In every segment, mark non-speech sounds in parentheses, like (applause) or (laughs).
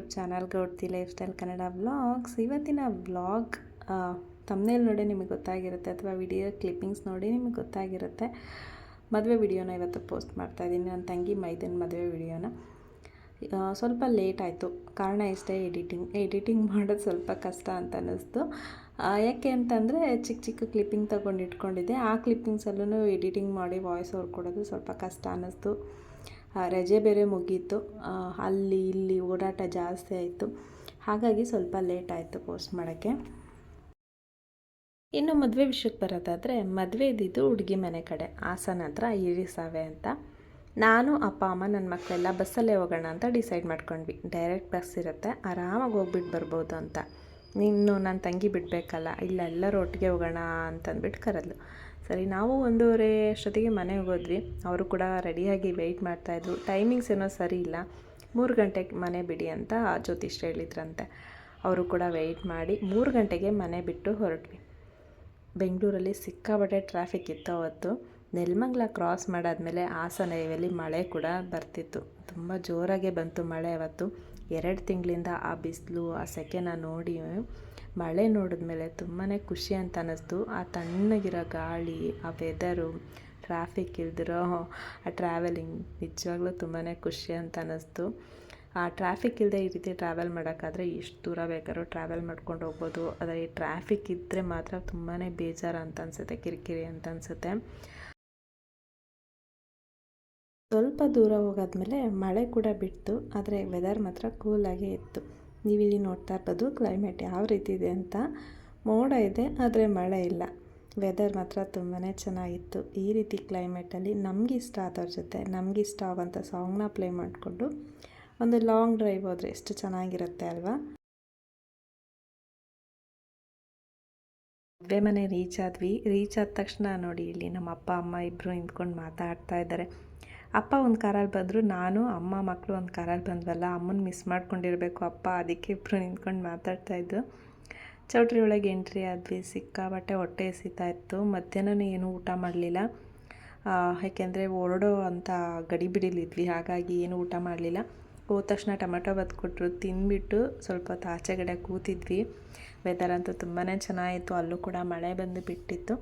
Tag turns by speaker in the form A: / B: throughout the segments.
A: YouTube channel Gowdti lifestyle Kannada vlogs ಇವತ್ತಿನ blog ತಮ್ಮನೇಲಿ ನೋಡಿ ನಿಮಗೆ ಗೊತ್ತಾಗಿರುತ್ತೆ ಅಥವಾ ವಿಡಿಯೋ ಕ್ಲಿಪ್ಪಿಂಗ್ಸ್ ನೋಡಿ ನಿಮಗೆ ಗೊತ್ತಾಗಿರುತ್ತೆ. ಮದುವೆ ವಿಡಿಯೋನ ಇವತ್ತು ಪೋಸ್ಟ್ ಮಾಡ್ತಾಯಿದ್ದೀನಿ ನನ್ನ ತಂಗಿ ಮೈದನ್ ಮದುವೆ ವಿಡಿಯೋನ ಸ್ವಲ್ಪ ಲೇಟ್ ಆಯಿತು. ಕಾರಣ ಇಷ್ಟೇ ಎಡಿಟಿಂಗ್ ಎಡಿಟಿಂಗ್ ಮಾಡೋದು ಸ್ವಲ್ಪ ಕಷ್ಟ ಅಂತ ಅನ್ನಿಸ್ತು. ಯಾಕೆ ಅಂತಂದರೆ ಚಿಕ್ಕ ಚಿಕ್ಕ ಕ್ಲಿಪ್ಪಿಂಗ್ ತೊಗೊಂಡು ಇಟ್ಕೊಂಡಿದ್ದೆ ಆ ಕ್ಲಿಪ್ಪಿಂಗ್ಸಲ್ಲೂ ಎಡಿಟಿಂಗ್ ಮಾಡಿ ವಾಯ್ಸ್ ಓವರ್ ಕೊಡೋದು ಸ್ವಲ್ಪ ಕಷ್ಟ ಅನ್ನಿಸ್ತು. ರಜೆ ಬೇರೆ ಮುಗೀತು. ಅಲ್ಲಿ ಇಲ್ಲಿ ಓಡಾಟ ಜಾಸ್ತಿ ಆಯಿತು. ಹಾಗಾಗಿ ಸ್ವಲ್ಪ ಲೇಟ್ ಆಯಿತು ಪೋಸ್ಟ್ ಮಾಡೋಕ್ಕೆ. ಇನ್ನು ಮದುವೆ ವಿಷಯಕ್ಕೆ ಬರೋದಾದರೆ ಮದುವೆ ಇದ್ದಿದ್ದು ಹುಡುಗಿ ಮನೆ ಕಡೆ. ಹಾಸನ ಹತ್ರ ಇರಿಸಾವೆ ಅಂತ. ನಾನು, ಅಪ್ಪ, ಅಮ್ಮ ನನ್ನ ಮಕ್ಕಳೆಲ್ಲ ಬಸ್ಸಲ್ಲೇ ಹೋಗೋಣ ಅಂತ ಡಿಸೈಡ್ ಮಾಡ್ಕೊಂಡ್ವಿ. ಡೈರೆಕ್ಟ್ ಬಸ್ ಇರುತ್ತೆ. ಆರಾಮಾಗಿ ಹೋಗ್ಬಿಟ್ಟು ಬರ್ಬೋದು ಅಂತ. ಇನ್ನು ನನ್ನ ತಂಗಿ ಬಿಡಬೇಕಲ್ಲ ಇಲ್ಲ ಎಲ್ಲರೂ ಒಟ್ಟಿಗೆ ಹೋಗೋಣ ಅಂತಂದ್ಬಿಟ್ಟು ಕರೆದ್ಲು. ಸರಿ, ನಾವು ಒಂದೂವರೆ ಅಷ್ಟೊತ್ತಿಗೆ ಮನೆಗೆ ಹೋದ್ವಿ. ಅವರು ಕೂಡ ರೆಡಿಯಾಗಿ ವೆಯ್ಟ್ ಮಾಡ್ತಾಯಿದ್ರು ಟೈಮಿಂಗ್ಸ್ ಏನೋ ಸರಿ ಇಲ್ಲ. ಮೂರು ಗಂಟೆಗೆ ಮನೆ ಬಿಡಿ ಅಂತ ಆ ಜ್ಯೋತಿಷ್ಯ ಹೇಳಿದ್ರಂತೆ. ಅವರು ಕೂಡ ವೆಯ್ಟ್ ಮಾಡಿ ಮೂರು ಗಂಟೆಗೆ ಮನೆ ಬಿಟ್ಟು ಹೊರಟ್ವಿ. ಬೆಂಗಳೂರಲ್ಲಿ ಸಿಕ್ಕಾಪಟ್ಟೆ ಟ್ರಾಫಿಕ್ ಇತ್ತು ಅವತ್ತು. ನೆಲ್ಮಂಗ್ಲ ಕ್ರಾಸ್ ಮಾಡಾದ್ಮೇಲೆ ಹಾಸನ ಹೈವೇಲಿ ಮಳೆ ಕೂಡ ಬರ್ತಿತ್ತು. ತುಂಬ ಜೋರಾಗೆ ಬಂತು ಮಳೆ ಅವತ್ತು. ಎರಡು ತಿಂಗಳಿಂದ ಆ ಬಿಸಿಲು, ಆ ಸೆಕೆನ ನೋಡಿ ಮಳೆ ನೋಡಿದ್ಮೇಲೆ ತುಂಬಾ ಖುಷಿ ಅಂತ ಅನ್ನಿಸ್ತು. ಆ ತಣ್ಣಗಿರೋ ಗಾಳಿ, ಆ ವೆದರು ಟ್ರಾಫಿಕ್ ಇಲ್ದಿರೋ ಆ ಟ್ರಾವೆಲಿಂಗ್ ನಿಜವಾಗ್ಲೂ ತುಂಬಾ ಖುಷಿ ಅಂತ ಅನ್ನಿಸ್ತು. ಆ ಟ್ರಾಫಿಕ್ ಇಲ್ಲದೆ ಈ ರೀತಿ ಟ್ರಾವೆಲ್ ಮಾಡೋಕ್ಕಾದ್ರೆ ಎಷ್ಟು ದೂರ ಬೇಕಾದ್ರೂ ಟ್ರಾವೆಲ್ ಮಾಡ್ಕೊಂಡು ಹೋಗ್ಬೋದು. ಆದರೆ ಈ ಟ್ರಾಫಿಕ್ ಇದ್ದರೆ ಮಾತ್ರ ತುಂಬಾ ಬೇಜಾರು ಅಂತ ಅನಿಸುತ್ತೆ, ಕಿರಿಕಿರಿ ಅಂತ ಅನಿಸುತ್ತೆ. ಸ್ವಲ್ಪ ದೂರ ಹೋಗಾದ್ಮೇಲೆ ಮಳೆ ಕೂಡ ಬಿಡ್ತು, ಆದರೆ ವೆದರ್ ಮಾತ್ರ ಕೂಲಾಗೇ ಇತ್ತು. ನೀವಿಲ್ಲಿ ನೋಡ್ತಾ ಇರ್ಬೋದು ಕ್ಲೈಮೇಟ್ ಯಾವ ರೀತಿ ಇದೆ ಅಂತ. ಮೋಡ ಇದೆ, ಆದರೆ ಮಳೆ ಇಲ್ಲ. ವೆದರ್ ಮಾತ್ರ ತುಂಬಾ ಚೆನ್ನಾಗಿತ್ತು. ಈ ರೀತಿ ಕ್ಲೈಮೇಟಲ್ಲಿ ನಮಗಿಷ್ಟ ಆದವ್ರ ಜೊತೆ ನಮಗಿಷ್ಟ ಆಗೋಂಥ ಸಾಂಗ್ನ ಪ್ಲೇ ಮಾಡಿಕೊಂಡು ಒಂದು ಲಾಂಗ್ ಡ್ರೈವ್ ಹೋದರೆ ಎಷ್ಟು ಚೆನ್ನಾಗಿರುತ್ತೆ ಅಲ್ವಾ? ಮದುವೆ ಮನೆ ರೀಚ್ ಆದ್ವಿ. ರೀಚ್ ಆದ ತಕ್ಷಣ ನೋಡಿ ಇಲ್ಲಿ ನಮ್ಮ ಅಪ್ಪ, ಅಮ್ಮ ಇಬ್ಬರು ನಿಂತ್ಕೊಂಡು ಮಾತಾಡ್ತಾ ಇದ್ದಾರೆ. ಅಪ್ಪ ಒಂದು ಕಾರಲ್ಲಿ ಬಂದರು, ನಾನು, ಅಮ್ಮ ಮಕ್ಕಳು ಒಂದು ಕಾರಲ್ಲಿ ಬಂದ್ವಲ್ಲ, ಅಮ್ಮನ ಮಿಸ್ ಮಾಡ್ಕೊಂಡಿರಬೇಕು ಅಪ್ಪ, ಅದಕ್ಕೆ ಇಬ್ಬರು ನಿಂತ್ಕೊಂಡು ಮಾತಾಡ್ತಾ ಇದ್ದು. ಚೌಟ್ರಿ ಒಳಗೆ ಎಂಟ್ರಿ ಆದ್ವಿ ಸಿಕ್ಕಾಬಟ್ಟೆ ಹೊಟ್ಟೆ ಎಸಿತಾ ಇತ್ತು ಮಧ್ಯಾಹ್ನ ಏನೂ ಊಟ ಮಾಡಲಿಲ್ಲ. ಯಾಕೆಂದರೆ ಹೊರಡೋ ಅಂತ ಗಡಿಬಿಡಿಲಿದ್ವಿ ಹಾಗಾಗಿ ಏನು ಊಟ ಮಾಡಲಿಲ್ಲ. ಹೋದ ತಕ್ಷಣ ಟೊಮೆಟೊ ಬತ್ತು ಕೊಟ್ಟರು ತಿಂದ್ಬಿಟ್ಟು ಸ್ವಲ್ಪ ಹೊತ್ತು ಆಚೆಗಡೆ ಕೂತಿದ್ವಿ. ವೆದರ್ ಅಂತೂ ತುಂಬಾ ಚೆನ್ನಾಗಿತ್ತು, ಅಲ್ಲೂ ಕೂಡ ಮಳೆ ಬಂದು ಬಿಟ್ಟಿತ್ತು.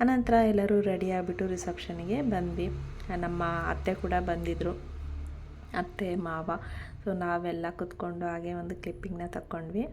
A: ಅನಂತರ ಎಲ್ಲರೂ ರೆಡಿ ಆಗಿಬಿಟ್ಟು ರಿಸೆಪ್ಷನ್ಗೆ ಬಂದ್ವಿ. ನಮ್ಮ ಅತ್ತೆ ಕೂಡ ಬಂದಿದ್ದರು ಅತ್ತೆ, ಮಾವ. ಸೊ ನಾವೆಲ್ಲ ಕುತ್ಕೊಂಡು ಹಾಗೆ ಒಂದು ಕ್ಲಿಪ್ಪಿಂಗ್ನ ತಕ್ಕೊಂಡ್ವಿ.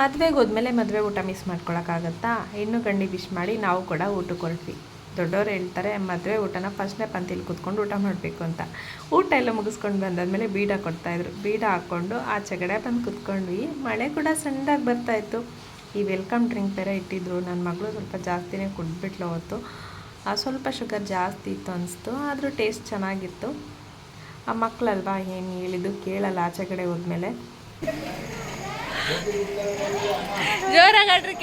A: ಮದುವೆಗೆ ಹೋದ್ಮೇಲೆ ಮದುವೆ ಊಟ ಮಿಸ್ ಮಾಡ್ಕೊಳಕ್ಕಾಗತ್ತಾ? ಹೆಣ್ಣು ಗಂಡಿ ವಿಶ್ ಮಾಡಿ ನಾವು ಕೂಡ ಊಟಕ್ಕೆ ಹೊರಟ್ವಿ ದೊಡ್ಡವ್ರು ಹೇಳ್ತಾರೆ ಮದುವೆ ಊಟನ ಫಸ್ಟ್ನೇ ಪಂತಿಲಿ ಕೂತ್ಕೊಂಡು ಊಟ ಮಾಡಬೇಕು ಅಂತ. ಊಟ ಎಲ್ಲ ಮುಗಿಸ್ಕೊಂಡು ಬಂದಾದ್ಮೇಲೆ ಬೀಡ ಕೊಡ್ತಾಯಿದ್ರು ಬೀಡ ಹಾಕ್ಕೊಂಡು ಆಚೆಗಡೆ ಬಂದು ಕೂತ್ಕೊಂಡ್ವಿ. ಮಳೆ ಕೂಡ ಸಣ್ಣದಾಗಿ ಬರ್ತಾಯಿತ್ತು ಈ ವೆಲ್ಕಮ್ ಡ್ರಿಂಕ್ ಬೇರೆ ಇಟ್ಟಿದ್ರು. ನನ್ನ ಮಗಳು ಸ್ವಲ್ಪ ಜಾಸ್ತಿನೇ ಕುಡ್ಬಿಟ್ಲು ಅವತ್ತು. ಆ, ಸ್ವಲ್ಪ ಶುಗರ್ ಜಾಸ್ತಿ ಇತ್ತು ಅನಿಸ್ತು. ಆದರೂ ಟೇಸ್ಟ್ ಚೆನ್ನಾಗಿತ್ತು. ಆ ಮಕ್ಕಳಲ್ವಾ ಏನು ಹೇಳಿದ್ದು ಕೇಳಲ್ಲ ಆಚೆ ಕಡೆ ಹೋದ್ಮೇಲೆ.
B: ಜೋರಾಗಾಡ್ರಿ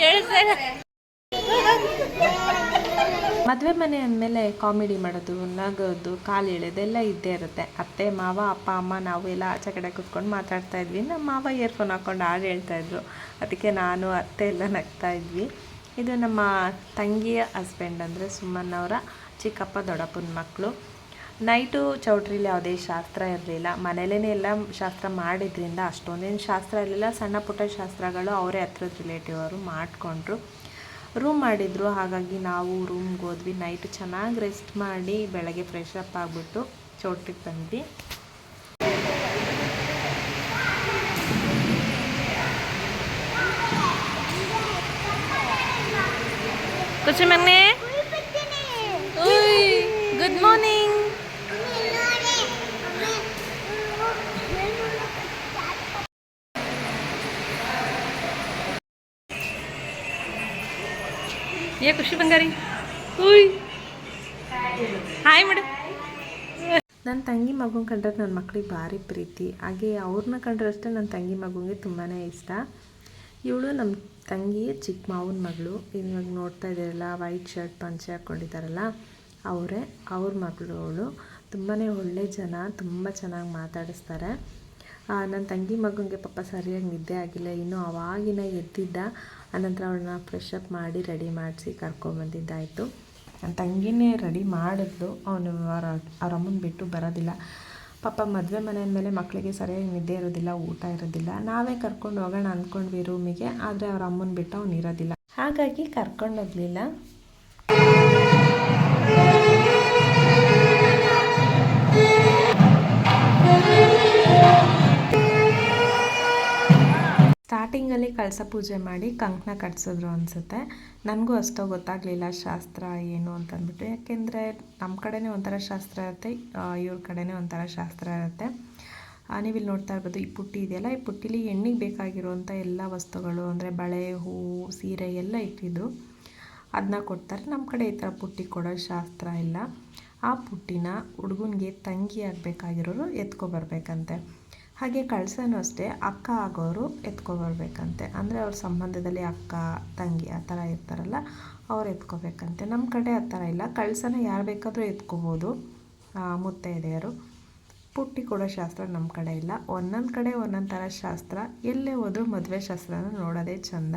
A: ಮದುವೆ ಮನೆ ಅಂದಮೇಲೆ ಕಾಮಿಡಿ ಮಾಡೋದು, ನಗೋದು, ಕಾಲು ಎಳೆದೆಲ್ಲ ಇದ್ದೇ ಇರುತ್ತೆ. ಅತ್ತೆ, ಮಾವ, ಅಪ್ಪ, ಅಮ್ಮ, ನಾವು ಎಲ್ಲ ಆಚೆ ಕಡೆ ಕೂತ್ಕೊಂಡು ಮಾತಾಡ್ತಾ ಇದ್ವಿ. ನಮ್ಮ ಮಾವ ಇಯರ್ಫೋನ್ ಹಾಕ್ಕೊಂಡು ಹಾಡು ಹೇಳ್ತಾ ಇದ್ರು. ಅದಕ್ಕೆ ನಾನು, ಅತ್ತೆ ಎಲ್ಲ ನಗ್ತಾ ಇದ್ವಿ. ಇದು ನಮ್ಮ ತಂಗಿಯ ಹಸ್ಬೆಂಡ್ ಅಂದರೆ ಸುಮ್ಮನವರ ಚಿಕ್ಕಪ್ಪ, ದೊಡ್ಡಪ್ಪನ ಮಕ್ಕಳು. ನೈಟು ಚೌಟ್ರಿಲಿ ಯಾವುದೇ ಶಾಸ್ತ್ರ ಇರಲಿಲ್ಲ. ಮನೇಲೇ ಎಲ್ಲ ಶಾಸ್ತ್ರ ಮಾಡಿದ್ರಿಂದ ಅಷ್ಟೊಂದೇನು ಶಾಸ್ತ್ರ ಇರಲಿಲ್ಲ. ಸಣ್ಣ ಪುಟ್ಟ ಶಾಸ್ತ್ರಗಳು ಅವರೇ ಹತ್ರದ ರಿಲೇಟಿವ್ ಅವರು ಮಾಡಿಕೊಂಡ್ರು. ರೂಮ್ ಮಾಡಿದರು. ಹಾಗಾಗಿ ನಾವು ರೂಮ್ಗೆ ಹೋದ್ವಿ. ನೈಟ್ ಚೆನ್ನಾಗಿ ರೆಸ್ಟ್ ಮಾಡಿ ಬೆಳಗ್ಗೆ ಫ್ರೆಶ್ ಅಪ್ ಆಗಿಬಿಟ್ಟು ಚೌಟ್ರಿಗೆ ಬಂದ್ವಿ.
B: ಕುಚು ಗುಡ್ ಏ ಖುಷಿ ಬಂಗಾರಿ ಹಾಯ್ ಮೇಡಮ್
A: ನನ್ನ ತಂಗಿ ಮಗುನ ಕಂಡ್ರೆ ನನ್ನ ಮಕ್ಳಿಗೆ ಭಾರಿ ಪ್ರೀತಿ. ಹಾಗೆ ಅವ್ರನ್ನ ಕಂಡ್ರೆ ಅಷ್ಟೇ ನನ್ನ ತಂಗಿ ಮಗುಗೆ ತುಂಬಾ ಇಷ್ಟ. ಇವಳು ನಮ್ಮ ತಂಗಿ ಚಿಕ್ಕ ಮಾವನ ಮಗಳು. ಇವಾಗ ನೋಡ್ತಾ ಇದ್ದೀರಲ್ಲ, ವೈಟ್ ಶರ್ಟ್, ಪಂಚೆ ಹಾಕ್ಕೊಂಡಿದ್ದಾರಲ್ಲ ಅವರೇ, ಅವ್ರ ಮಗಳು ಅವಳು. ತುಂಬಾ ಒಳ್ಳೆ ಜನ, ತುಂಬ ಚೆನ್ನಾಗಿ ಮಾತಾಡಿಸ್ತಾರೆ. ನನ್ನ ತಂಗಿ ಮಗನಿಗೆ ಪಾಪ ಸರಿಯಾಗಿ ನಿದ್ದೆ ಆಗಿಲ್ಲ. ಇನ್ನೂ ಅವಾಗಿನ ಎದ್ದಿದ್ದ ಆನಂತರ ಅವಳನ್ನ ಫ್ರೆಶ್ ಅಪ್ ಮಾಡಿ ರೆಡಿ ಮಾಡಿಸಿ ಕರ್ಕೊಂಬಂದಿದ್ದಾಯಿತು ನನ್ನ ತಂಗಿನೇ ರೆಡಿ ಮಾಡಿದ್ಲು. ಅವನು ಅವರ, ಅವ್ರ ಅಮ್ಮನ ಬಿಟ್ಟು ಬರೋದಿಲ್ಲ. ಪಾಪ ಮದುವೆ ಮನೆ ಮೇಲೆ ಮಕ್ಕಳಿಗೆ ಸರಿಯಾಗಿ ನಿದ್ದೆ ಇರೋದಿಲ್ಲ, ಊಟ ಇರೋದಿಲ್ಲ. ನಾವೇ ಕರ್ಕೊಂಡು ಹೋಗೋಣ ಅಂದ್ಕೊಂಡ್ವಿ ರೂಮಿಗೆ ಆದರೆ ಅವ್ರ ಅಮ್ಮನ ಬಿಟ್ಟು ಅವ್ನು ಇರೋದಿಲ್ಲ. ಹಾಗಾಗಿ ಕರ್ಕೊಂಡು ಹೋಗಲಿಲ್ಲ. ಸ್ಟಾರ್ಟಿಂಗಲ್ಲಿ ಕಳಸ ಪೂಜೆ ಮಾಡಿ ಕಂಕಣ ಕಟ್ಸಿದ್ರು ಅನಿಸುತ್ತೆ. ನನಗೂ ಅಷ್ಟೋ ಗೊತ್ತಾಗಲಿಲ್ಲ ಶಾಸ್ತ್ರ ಏನು ಅಂತಂದ್ಬಿಟ್ಟು. ಯಾಕೆಂದರೆ ನಮ್ಮ ಕಡೆಯೇ ಒಂಥರ ಶಾಸ್ತ್ರ ಇರುತ್ತೆ ಇವ್ರ ಕಡೆನೇ ಒಂಥರ ಶಾಸ್ತ್ರ ಇರುತ್ತೆ. ನೀವಿಲ್ಲಿ ನೋಡ್ತಾ ಇರ್ಬೋದು, ಈ ಪುಟ್ಟಿ ಇದೆಯಲ್ಲ, ಈ ಪುಟ್ಟಿಲಿ ಹೆಣ್ಣಿಗೆ ಬೇಕಾಗಿರುವಂಥ ಎಲ್ಲ ವಸ್ತುಗಳು, ಅಂದರೆ ಬಳೆ ಹೂವು ಸೀರೆ ಎಲ್ಲ ಇಟ್ಟಿದ್ರು. ಅದನ್ನ ಕೊಡ್ತಾರೆ. ನಮ್ಮ ಕಡೆ ಈ ಥರ ಪುಟ್ಟಿ ಕೊಡೋ ಶಾಸ್ತ್ರ ಇಲ್ಲ. ಆ ಪುಟ್ಟಿನ ಹುಡುಗನಿಗೆ ತಂಗಿ ಆಗಬೇಕಾಗಿರೋರು ಎತ್ಕೊಬರ್ಬೇಕಂತೆ. ಹಾಗೆ ಕಳಸನೂ ಅಷ್ಟೇ, ಅಕ್ಕ ಆಗೋರು ಎತ್ಕೊಬರ್ಬೇಕಂತೆ. ಅಂದರೆ ಅವ್ರ ಸಂಬಂಧದಲ್ಲಿ ಅಕ್ಕ, ತಂಗಿ ಆ ಥರ ಇರ್ತಾರಲ್ಲ, ಅವ್ರು ಎತ್ಕೋಬೇಕಂತೆ. ನಮ್ಮ ಕಡೆ ಆ ಥರ ಇಲ್ಲ. ಕಳ್ಸನ ಯಾರು ಬೇಕಾದರೂ ಎತ್ಕೋಬೋದು ಮುತ್ತೈದೆಯರು. ಪುಟ್ಟಿ ಕೊಡೋ ಶಾಸ್ತ್ರ ನಮ್ಮ ಕಡೆ ಇಲ್ಲ. ಒಂದೊಂದು ಕಡೆ ಒಂದೊಂದು ಥರ ಶಾಸ್ತ್ರ. ಎಲ್ಲೇ ಹೋದರೂ ಮದುವೆ ಶಾಸ್ತ್ರನ ನೋಡೋದೇ ಚಂದ.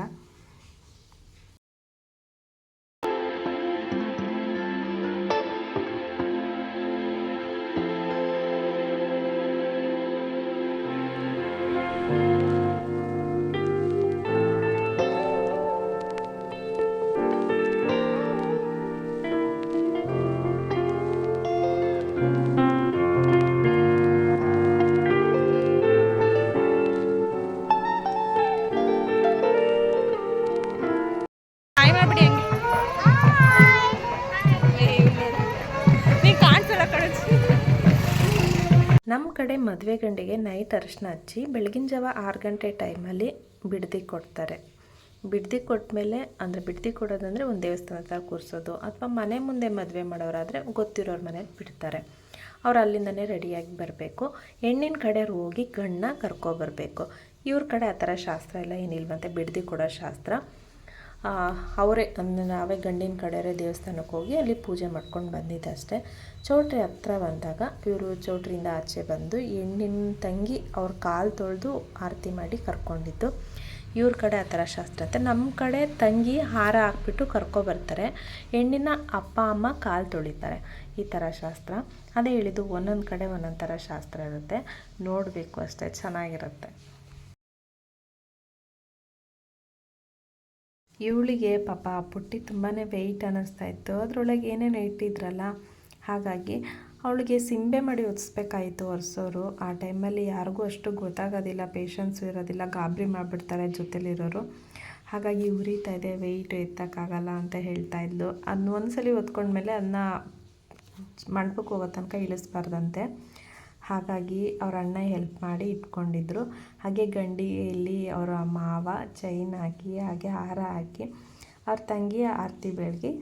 A: ನಮ್ಮ ಕಡೆ ಮದುವೆ ಗಂಡಿಗೆ ನೈಟ್ ಅರಿಶಿನ ಹಚ್ಚಿ ಬೆಳಗಿನ ಜಾವ ಆರು ಗಂಟೆ ಟೈಮಲ್ಲಿ ಬಿಡ್ದಿ ಕೊಡ್ತಾರೆ. ಬಿಡದಿ ಕೊಟ್ಟಮೇಲೆ ಅಂದರೆ ಬಿಡ್ದಿ ಕೊಡೋದಂದರೆ ಒಂದು ದೇವಸ್ಥಾನ ಹತ್ರ ಕೂರಿಸೋದು ಅಥವಾ ಮನೆ ಮುಂದೆ ಮದುವೆ ಮಾಡೋರಾದರೆ ಗೊತ್ತಿರೋರ ಮನೇಲಿ ಬಿಡ್ತಾರೆ. ಅವ್ರು ಅಲ್ಲಿಂದನೇ ರೆಡಿಯಾಗಿ ಬರಬೇಕು. ಹೆಣ್ಣಿನ ಕಡೆಯವ್ರು ಹೋಗಿ ಗಂಡನ್ನ ಕರ್ಕೊಬರಬೇಕು ಇವ್ರ ಕಡೆ ಆ ಥರ ಶಾಸ್ತ್ರ ಎಲ್ಲ ಏನಿಲ್ವಂತೆ, ಬಿಡ್ದಿ ಕೊಡೋ ಶಾಸ್ತ್ರ. ಅವರೇ, ಅಂದರೆ ನಾವೇ ಗಂಡಿನ ಕಡೆಯವರೇ ದೇವಸ್ಥಾನಕ್ಕೆ ಹೋಗಿ ಅಲ್ಲಿ ಪೂಜೆ ಮಾಡ್ಕೊಂಡು ಬಂದಿದ್ದೆ ಅಷ್ಟೇ. ಚೌಟ್ರಿ ಹತ್ರ ಬಂದಾಗ ಇವರು ಚೌಟ್ರಿಯಿಂದ ಆಚೆ ಬಂದು ಹೆಣ್ಣಿನ ತಂಗಿ ಅವ್ರ ಕಾಲು ತೊಳೆದು ಆರತಿ ಮಾಡಿ ಕರ್ಕೊಂಡಿದ್ದು. ಇವ್ರ ಕಡೆ ಆ ಥರ ಶಾಸ್ತ್ರ ಅಂತ. ನಮ್ಮ ಕಡೆ ತಂಗಿ ಹಾರ ಹಾಕ್ಬಿಟ್ಟು ಕರ್ಕೊಬರ್ತಾರೆ ಹೆಣ್ಣಿನ ಅಪ್ಪ, ಅಮ್ಮ ಕಾಲು ತೊಳಿತಾರೆ. ಈ ಥರ ಶಾಸ್ತ್ರ. ಅದೇ ಹೇಳಿದ್ದು ಒಂದೊಂದು ಕಡೆ ಒಂದೊಂದು ಥರ ಶಾಸ್ತ್ರ ಇರುತ್ತೆ. ನೋಡಬೇಕು ಅಷ್ಟೇ. ಚೆನ್ನಾಗಿರುತ್ತೆ. ಇವಳಿಗೆ ಪಾಪ ಪುಟ್ಟಿ ತುಂಬಾ ವೆಯ್ಟ್ ಅನ್ನಿಸ್ತಾ ಇತ್ತು. ಅದರೊಳಗೆ ಏನೇನು ಇಟ್ಟಿದ್ರಲ್ಲ ಹಾಗಾಗಿ ಅವಳಿಗೆ ಸಿಂಬೆ ಮಾಡಿ ಒದಿಸ್ಬೇಕಾಯಿತು ಒರೆಸೋರು. ಆ ಟೈಮಲ್ಲಿ ಯಾರಿಗೂ ಅಷ್ಟು ಗೊತ್ತಾಗೋದಿಲ್ಲ ಪೇಷನ್ಸ್ ಇರೋದಿಲ್ಲ, ಗಾಬರಿ ಮಾಡಿಬಿಡ್ತಾರೆ ಜೊತೆಲಿರೋರು. ಹಾಗಾಗಿ ಉರಿತಾ ಇದೆ ವೆಯ್ಟ್ ಎತ್ತಕ್ಕಾಗಲ್ಲ ಅಂತ ಹೇಳ್ತಾ ಇದ್ಲು. ಅದನ್ನ ಒಂದ್ಸಲಿ ಒತ್ಕೊಂಡ್ಮೇಲೆ ಅದನ್ನ ಮಂಟಪಕ್ಕೆ ಹೋಗೋ ತನಕ ಇಳಿಸ್ಬಾರ್ದಂತೆ. ಹಾಗಾಗಿ ಅವ್ರ ಅಣ್ಣ ಹೆಲ್ಪ್ ಮಾಡಿ ಇಟ್ಕೊಂಡಿದ್ರು. ಹಾಗೆ ಗಂಡಿಯಲ್ಲಿ ಅವರ ಮಾವ ಚೈನ್ ಹಾಕಿ, ಹಾಗೆ ಹಾರ ಹಾಕಿ, ಅವ್ರ ತಂಗಿಯ ಆರತಿ ಬೆಳಗ್ಗೆ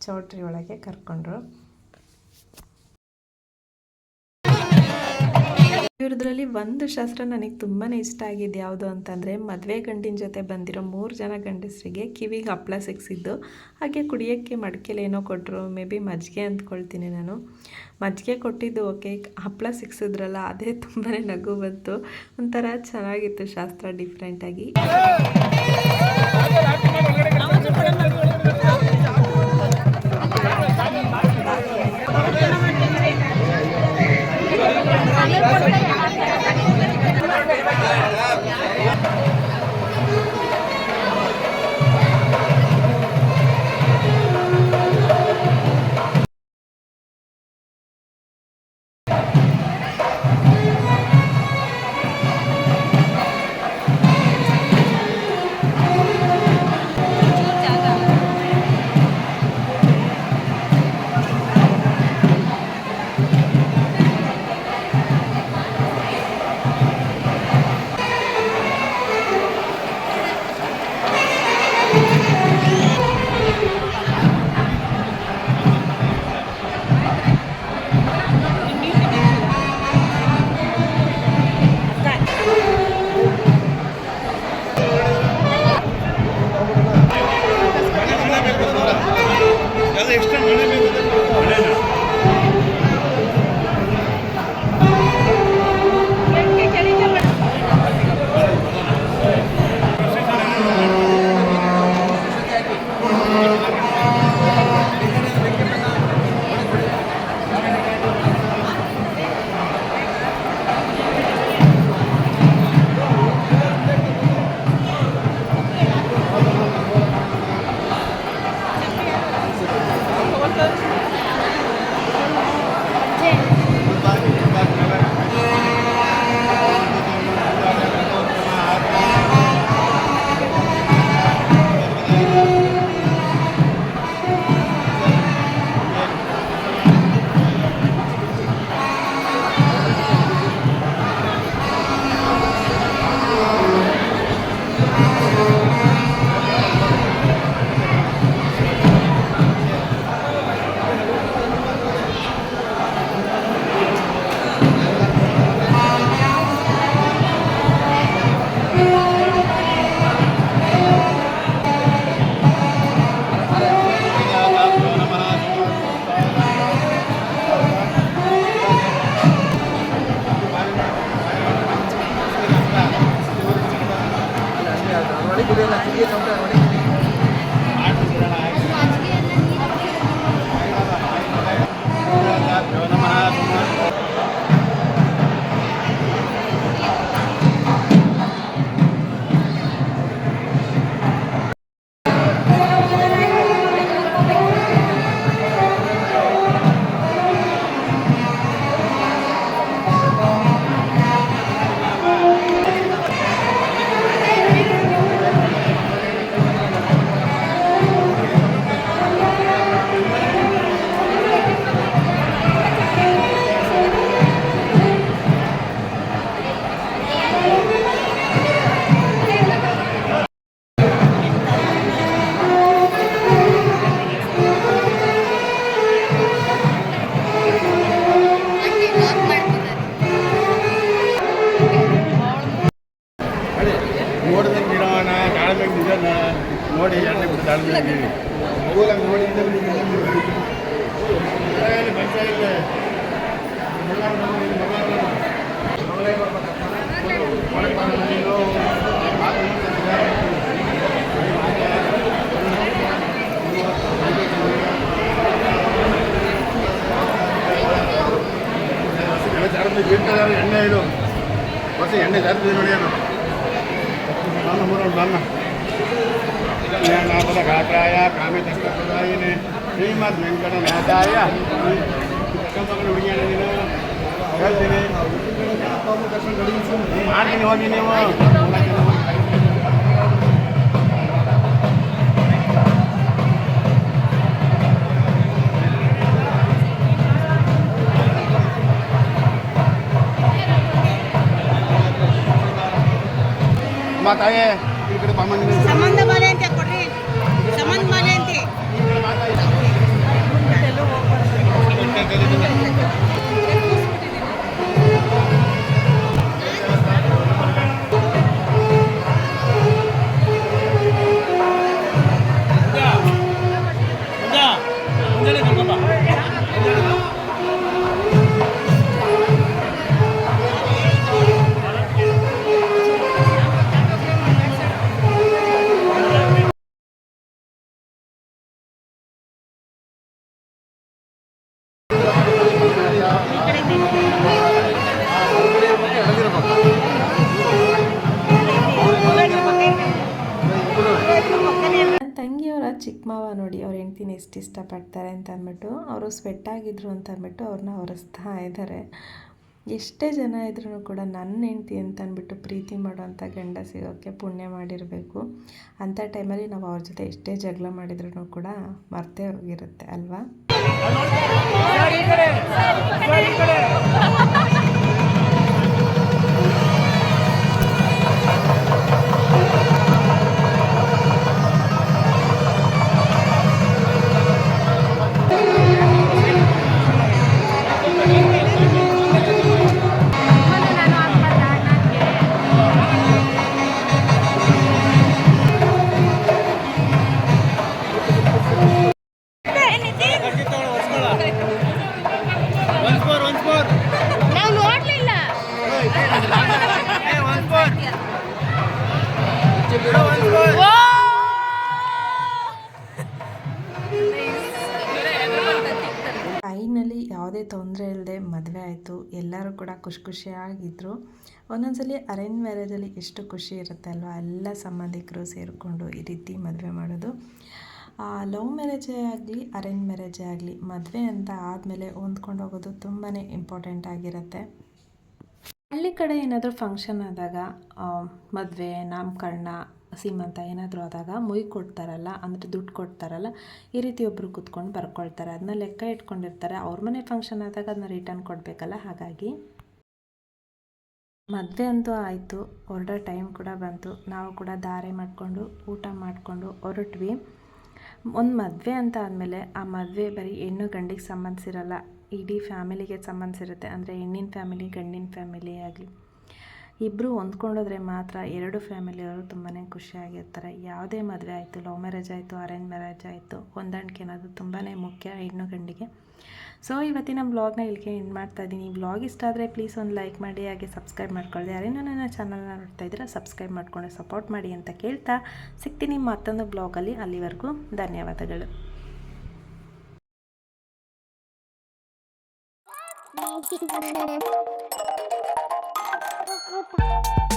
A: ಚೌಟ್ರಿ ಒಳಗೆ ಕರ್ಕೊಂಡ್ರು. ಇವ್ರದ್ರಲ್ಲಿ ಒಂದು ಶಾಸ್ತ್ರ ನನಗೆ ತುಂಬಾ ಇಷ್ಟ ಆಗಿದ್ದು ಯಾವುದು ಅಂತಂದರೆ ಮದುವೆ ಗಂಡಿನ ಜೊತೆ ಬಂದಿರೋ ಮೂರು ಜನ ಗಂಡಸರಿಗೆ ಕಿವಿಗೆ ಹಪ್ಪಳ ಸಿಕ್ಸಿದ್ದು ಹಾಗೆ ಕುಡಿಯೋಕ್ಕೆ ಮಡಿಕೆಲಿ ಏನೋ ಕೊಟ್ಟರು ಮೇ ಬಿ ಮಜ್ಜಿಗೆ ಅಂದ್ಕೊಳ್ತೀನಿ ನಾನು. ಮಜ್ಜಿಗೆ ಕೊಟ್ಟಿದ್ದು ಓಕೆ ಹಪ್ಪಳ ಸಿಕ್ಸಿದ್ರಲ್ಲ ಅದೇ ತುಂಬಾ ನಗು ಬಂತು. ಒಂಥರ ಚೆನ್ನಾಗಿತ್ತು ಶಾಸ್ತ್ರ ಡಿಫ್ರೆಂಟಾಗಿ
C: ಘಾತಾಯ ಗಾತ್ರಾಯ ತಕ್ಕದಾಯಿನಿ ಶ್ರೀಮದ್ ವೆಂಕಟನಾಥಾಯ. ಮಗಳು ಹುಡುಗಿಯಣ್ಣ ನೀನು. ಹೇಳ್ತೀನಿ. ಮಾಡ್ತೀನಿ ಹೋಗಿ ನೀವು. ಅಮ್ಮ ತಾಯೇ ಈ ಕಡೆ
D: ಸಂಬಂಧ ಮಾಲೆ ಅಂತ ಕೊಡ್ರಿ ಸಂಬಂಧ ಮಾಲೆ ಅಂತ
A: ಇಷ್ಟಪಡ್ತಾರೆ ಅಂತ ಅಂದ್ಬಿಟ್ಟು, ಅವರು ಸ್ವೆಟ್ ಆಗಿದ್ರು ಅಂತ ಅಂದ್ಬಿಟ್ಟು ಅವ್ರನ್ನ ಹೊರಿಸ್ತಾ ಇದ್ದಾರೆ. ಎಷ್ಟೇ ಜನ ಇದ್ರೂ ಕೂಡ ನನ್ನ ಹೆಂಡ್ತಿ ಅಂತ ಅಂದ್ಬಿಟ್ಟು ಪ್ರೀತಿ ಮಾಡೋವಂಥ ಗಂಡ ಸಿಗೋಕ್ಕೆ ಪುಣ್ಯ ಮಾಡಿರಬೇಕು. ಅಂಥ ಟೈಮಲ್ಲಿ ನಾವು ಅವ್ರ ಜೊತೆ ಎಷ್ಟೇ ಜಗಳ ಮಾಡಿದ್ರೂ ಕೂಡ ಮರ್ತೇ ಹೋಗಿರುತ್ತೆ, ಅಲ್ವಾ? ಮದುವೆ ಎಲ್ಲರೂ ಕೂಡ ಖುಷಿ ಖುಷಿಯಾಗಿದ್ದರು ಒಂದೊಂದ್ಸಲಿ ಅರೇಂಜ್ ಮ್ಯಾರೇಜಲ್ಲಿ ಎಷ್ಟು ಖುಷಿ ಇರುತ್ತೆ ಅಲ್ವಾ? ಎಲ್ಲ ಸಂಬಂಧಿಕರು ಸೇರಿಕೊಂಡು ಈ ರೀತಿ ಮದುವೆ ಮಾಡೋದು. ಲವ್ ಮ್ಯಾರೇಜೇ ಆಗಲಿ, ಅರೇಂಜ್ ಮ್ಯಾರೇಜೇ ಆಗಲಿ, ಮದುವೆ ಅಂತ ಆದಮೇಲೆ ಹೊಂದ್ಕೊಂಡು ಹೋಗೋದು ತುಂಬಾ ಇಂಪಾರ್ಟೆಂಟ್ ಆಗಿರುತ್ತೆ. ಹಳ್ಳಿ ಕಡೆ ಏನಾದರೂ ಫಂಕ್ಷನ್ ಆದಾಗ ಮದುವೆ, ನಾಮಕರಣ ಸೀಮಂತ ಏನಾದರೂ ಆದಾಗ ಮುಯ್ ಕೊಡ್ತಾರಲ್ಲ, ಅಂದರೆ ದುಡ್ಡು ಕೊಡ್ತಾರಲ್ಲ, ಈ ರೀತಿ ಒಬ್ಬರು ಕೂತ್ಕೊಂಡು ಬರ್ಕೊಳ್ತಾರೆ. ಅದನ್ನ ಲೆಕ್ಕ ಇಟ್ಕೊಂಡಿರ್ತಾರೆ. ಅವ್ರ ಮನೆ ಫಂಕ್ಷನ್ ಆದಾಗ ಅದನ್ನ ರಿಟರ್ನ್ ಕೊಡಬೇಕಲ್ಲ, ಹಾಗಾಗಿ. ಮದುವೆ ಅಂತೂ ಆಯಿತು. ಹೊರಡೋ ಟೈಮ್ ಕೂಡ ಬಂತು. ನಾವು ಕೂಡ ಧಾರೆ ಮಾಡಿಕೊಂಡು, ಊಟ ಮಾಡಿಕೊಂಡು ಹೊರಟ್ವಿ. ಒಂದು ಮದುವೆ ಅಂತ ಆದಮೇಲೆ ಆ ಮದುವೆ ಬರೀ ಹೆಣ್ಣು ಗಂಡಿಗೆ ಸಂಬಂಧಿಸಿರಲ್ಲ, ಇಡೀ ಫ್ಯಾಮಿಲಿಗೆ ಸಂಬಂಧಿಸಿರುತ್ತೆ. ಅಂದರೆ ಹೆಣ್ಣಿನ ಫ್ಯಾಮಿಲಿ ಗಂಡಿನ ಫ್ಯಾಮಿಲಿ ಆಗಲಿ. ಇಬ್ಬರು ಹೊಂದ್ಕೊಂಡೋದ್ರೆ ಮಾತ್ರ ಎರಡು ಫ್ಯಾಮಿಲಿಯವರು ತುಂಬಾ ಖುಷಿಯಾಗಿರ್ತಾರೆ ಯಾವುದೇ ಮದುವೆ ಆಯಿತು ಲವ್ ಮ್ಯಾರೇಜ್ ಆಯಿತು ಅರೇಂಜ್ ಮ್ಯಾರೇಜ್ ಆಯಿತು, ಹೊಂದಾಣಿಕೆ ಅನ್ನೋದು ತುಂಬಾ ಮುಖ್ಯ ಹೆಣ್ಣು ಗಂಡಿಗೆ. ಸೊ ಇವತ್ತಿನ ಬ್ಲಾಗ್ನ ಇಲ್ಲಿಗೆ ಎಂಡ್ ಮಾಡ್ತಾ ಇದ್ದೀನಿ. ಬ್ಲಾಗ್ ಇಷ್ಟ ಆದರೆ ಪ್ಲೀಸ್ ಒಂದು ಲೈಕ್ ಮಾಡಿ, ಹಾಗೆ ಸಬ್ಸ್ಕ್ರೈಬ್ ಮಾಡ್ಕೊಳ್ಳಿ. ಯಾರೇನೋ ನನ್ನ ಚಾನಲ್ನ ನೋಡ್ತಾ ಇದ್ದೀರಾ ಸಬ್ಸ್ಕ್ರೈಬ್ ಮಾಡಿಕೊಂಡು ಸಪೋರ್ಟ್ ಮಾಡಿ ಅಂತ ಕೇಳ್ತಾ ಸಿಗ್ತೀನಿ ಮತ್ತೊಂದು ಬ್ಲಾಗಲ್ಲಿ ಅಲ್ಲಿವರೆಗೂ ಧನ್ಯವಾದಗಳು. Thank you.
E: Thank (laughs) you.